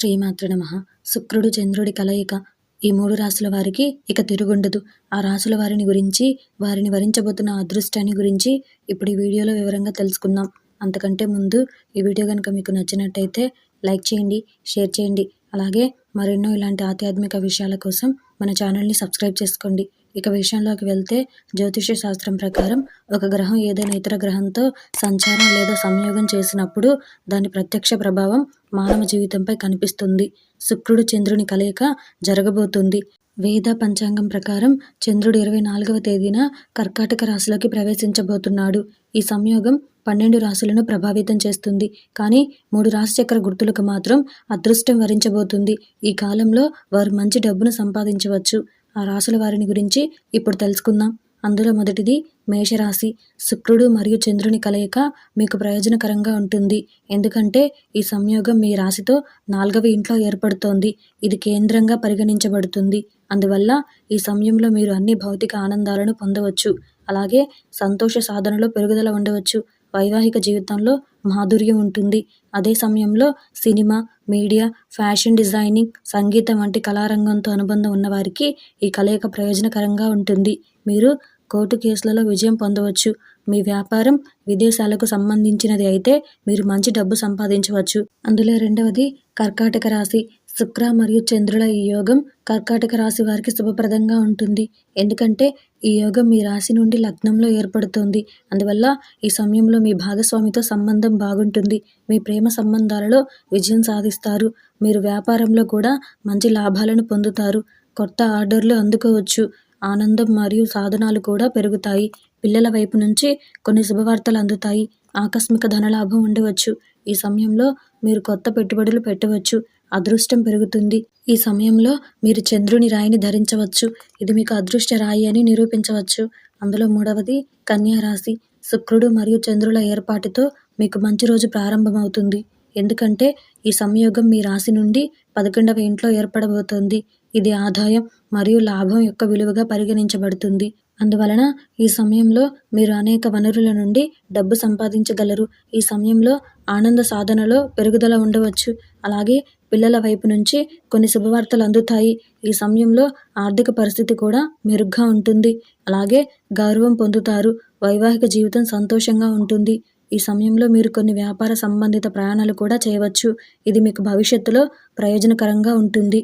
శ్రీమాతృ నమ. శుక్రుడు చంద్రుడి కలయిక ఈ మూడు రాసుల వారికి ఇక తిరుగుండదు. ఆ రాసుల వారిని గురించి వారిని వరించబోతున్న అదృష్టాన్ని గురించి ఇప్పుడు ఈ వీడియోలో వివరంగా తెలుసుకుందాం. అంతకంటే ముందు ఈ వీడియో కనుక మీకు నచ్చినట్టయితే లైక్ చేయండి షేర్ చేయండి. అలాగే మరెన్నో ఇలాంటి ఆధ్యాత్మిక విషయాల కోసం మన ఛానల్ని సబ్స్క్రైబ్ చేసుకోండి. ఇక విషయంలోకి వెళ్తే జ్యోతిష శాస్త్రం ప్రకారం ఒక గ్రహం ఏదైనా ఇతర గ్రహంతో సంచారం లేదా సంయోగం చేసినప్పుడు దాని ప్రత్యక్ష ప్రభావం మానవ జీవితంపై కనిపిస్తుంది. శుక్రుడు చంద్రుని కలయిక జరగబోతుంది. వేద పంచాంగం ప్రకారం చంద్రుడు ఇరవై నాలుగవ తేదీన కర్కాటక రాశిలోకి ప్రవేశించబోతున్నాడు. ఈ సంయోగం పన్నెండు రాశులను ప్రభావితం చేస్తుంది. కానీ మూడు రాశిచక్ర గుర్తులకు మాత్రం అదృష్టం వరించబోతుంది. ఈ కాలంలో వారు మంచి డబ్బును సంపాదించవచ్చు. ఆ రాసుల వారిని గురించి ఇప్పుడు తెలుసుకుందాం. అందులో మొదటిది మేషరాశి. శుక్రుడు మరియు చంద్రుని కలయిక మీకు ప్రయోజనకరంగా ఉంటుంది. ఎందుకంటే ఈ సంయోగం మీ రాశితో నాలుగవ ఇంట్లో ఏర్పడుతోంది. ఇది కేంద్రంగా పరిగణించబడుతుంది. అందువల్ల ఈ సమయంలో మీరు అన్ని భౌతిక ఆనందాలను పొందవచ్చు. అలాగే సంతోష సాధనలో పెరుగుదల ఉండవచ్చు. వైవాహిక జీవితంలో మాధుర్యం ఉంటుంది. అదే సమయంలో సినిమా మీడియా ఫ్యాషన్ డిజైనింగ్ సంగీతం వంటి కళారంగంతో అనుబంధం ఉన్నవారికి ఈ కలయిక ప్రయోజనకరంగా ఉంటుంది. మీరు కోర్టు కేసులలో విజయం పొందవచ్చు. మీ వ్యాపారం విదేశాలకు సంబంధించినది అయితే మీరు మంచి డబ్బు సంపాదించవచ్చు. అందులో రెండవది కర్కాటక రాశి. శుక్ర మరియు చంద్రుల ఈ యోగం కర్కాటక రాశి వారికి శుభప్రదంగా ఉంటుంది. ఎందుకంటే ఈ యోగం మీ రాశి నుండి లగ్నంలో ఏర్పడుతుంది. అందువల్ల ఈ సమయంలో మీ భాగస్వామితో సంబంధం బాగుంటుంది. మీ ప్రేమ సంబంధాలలో విజయం సాధిస్తారు. మీరు వ్యాపారంలో కూడా మంచి లాభాలను పొందుతారు. కొత్త ఆర్డర్లు అందుకోవచ్చు. ఆనందం మరియు సాధనాలు కూడా పెరుగుతాయి. పిల్లల వైపు నుంచి కొన్ని శుభవార్తలు అందుతాయి. ఆకస్మిక ధనలాభం ఉండవచ్చు. ఈ సమయంలో మీరు కొత్త పెట్టుబడులు పెట్టవచ్చు. అదృష్టం పెరుగుతుంది. ఈ సమయంలో మీరు చంద్రుని రాయిని ధరించవచ్చు. ఇది మీకు అదృష్ట రాయి అని నిరూపించవచ్చు. అందులో మూడవది కన్యా రాశి. శుక్రుడు మరియు చంద్రుల ఏర్పాటుతో మీకు మంచి రోజు ప్రారంభమవుతుంది. ఎందుకంటే ఈ సంయోగం మీ రాశి నుండి పదకొండవ ఇంట్లో ఏర్పడబోతోంది. ఇది ఆదాయం మరియు లాభం యొక్క విలువగా పరిగణించబడుతుంది. అందువలన ఈ సమయంలో మీరు అనేక వనరుల నుండి డబ్బు సంపాదించగలరు. ఈ సమయంలో ఆనంద సాధనలో పెరుగుదల ఉండవచ్చు. అలాగే పిల్లల వైపు నుంచి కొన్ని శుభవార్తలు అందుతాయి. ఈ సమయంలో ఆర్థిక పరిస్థితి కూడా మెరుగ్గా ఉంటుంది. అలాగే గౌరవం పొందుతారు. వైవాహిక జీవితం సంతోషంగా ఉంటుంది. ఈ సమయంలో మీరు కొన్ని వ్యాపార సంబంధిత ప్రయాణాలు కూడా చేయవచ్చు. ఇది మీకు భవిష్యత్తులో ప్రయోజనకరంగా ఉంటుంది.